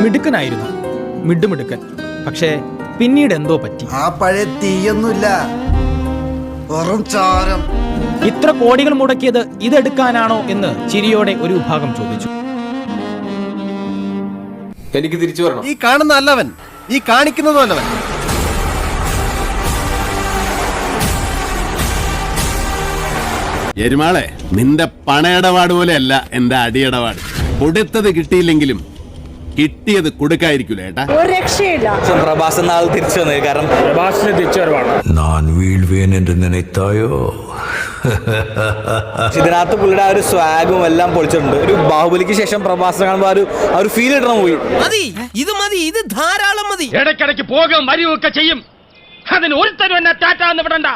മിടുക്കനായിരുന്നു. മിടുമിടുക്കൻ. പക്ഷേ പിന്നീട് എന്തോ പറ്റി. ആ പഴയ തീയൊന്നുമില്ല. വെറും ചാരം. ഇത്ര കോടികൾ മുടക്കിയത് ഇതെടുക്കാനാണോ എന്ന് ചിരിയോടെ ഒരു വിഭാഗം ചോദിച്ചു. എനിക്ക് തിരിച്ചു വരണം. ഈ കാണുന്ന അല്ലവൻ ഈ കാണിക്കുന്നതും അല്ലവൻ എരുമാളെ നിന്റെ പണയിടപാട് പോലെയല്ല എന്റെ അടിയിടപാട്. കൊടുത്തത് കിട്ടിയില്ലെങ്കിലും കിട്ടിയത് കൊടുക്കായിരിക്കൂല ഏട്ടാ? ഒരു തിരിച്ചു തിരിച്ചു ഇതിനകത്ത് പുള്ളിയുടെ ആ ഒരു സ്വാഗും എല്ലാം പൊളിച്ചിട്ടുണ്ട്. ഒരു ബാഹുബലിക്ക് ശേഷം പ്രഭാസ് കാണുമ്പോൾ ആ ഒരു ഫീൽ ഇടണം പോയി മതി. ഇത് മതി. ഇത് ധാരാളം മതി. ഇടയ്ക്കിടയ്ക്ക് പോകും വരികയൊക്കെ ചെയ്യും. അതിന് ഒരുത്തരും എന്നെ ടാറ്റാന്ന് വിടണ്ട.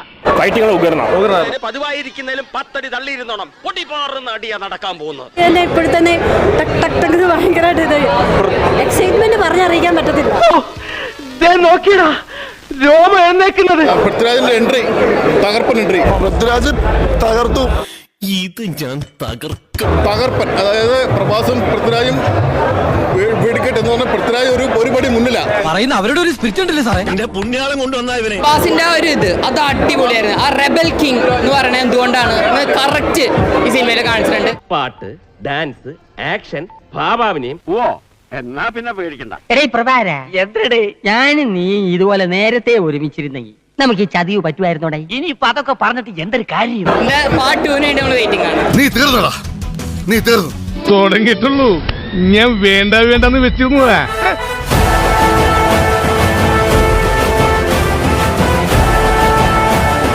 പതിവായിരിക്കുന്നതിലും പത്തടി തള്ളിയിരുന്നോണം. പൊട്ടിപ്പാറുന്ന അടിയാ നടക്കാൻ പോകുന്നത്. എന്നെ എന്ന് ഭയങ്കരമായിട്ട് എക്സൈറ്റ്മെന്റ് പറഞ്ഞറിയിക്കാൻ പറ്റത്തില്ല. നോക്കിയടാ. രോമ എന്നേക്കുന്നത് പൃഥ്വിരാജിന്റെ എൻട്രി തകർപ്പൻ എൻട്രി പൃഥ്വിരാജ് തകർത്തു. ഇത് ഞാൻ തകർക്കും. തകർപ്പൻ അതായത് പ്രഭാസും പൃഥ്വിരാജും വെടിക്കെട്ട് എന്ന് പറഞ്ഞ പൃഥ്വിരാജ് ഒരു ഒരു പടി മുന്നിലാ. പറയുന്ന അവരുടെ ഒരു സ്പിരിറ്റ് ഉണ്ടല്ലേ സാറേ? എന്റെ പുണ്യാളം കൊണ്ടുവന്ന ഇവനെ. പ്രഭാസിന്റെ ഒരു ഇത് അത് അടിപൊളിയായിരുന്നു. ആ റെബൽ കിങ് എന്ന് പറയുന്നത് എന്തുകൊണ്ടാണ്? കറക്റ്റ് ഈ സിനിമയിൽ കാണിച്ചിട്ടുണ്ട്. പാട്ട് ഡാൻസ് ആക്ഷൻ ഭാവാവിനെയും ഓ എന്നാ പിന്നെ പേടിക്കണ്ട. എടേ പ്രഭാര. എത്രടേ? ഞാൻ നീ ഇതുപോലെ നേരത്തെ ഒരുമിച്ചിരുന്നെങ്കിൽ നമുക്ക് ഈ ചതിവ് പറ്റുമായിരുന്നോടെ? ഇനിയിപ്പൊ അതൊക്കെ പറഞ്ഞിട്ട് എന്തൊരു കാര്യം പാർട്ട് ടൂവിന് വേണ്ടി നമ്മൾ വെയിറ്റിംഗ് ആണ്. നീ തീർന്നടാ. നീ തീർന്നു. തുടങ്ങിയിട്ടുള്ളൂ. ഞാൻ വേണ്ട വേണ്ടെന്ന് വെച്ചിരുന്നതാ.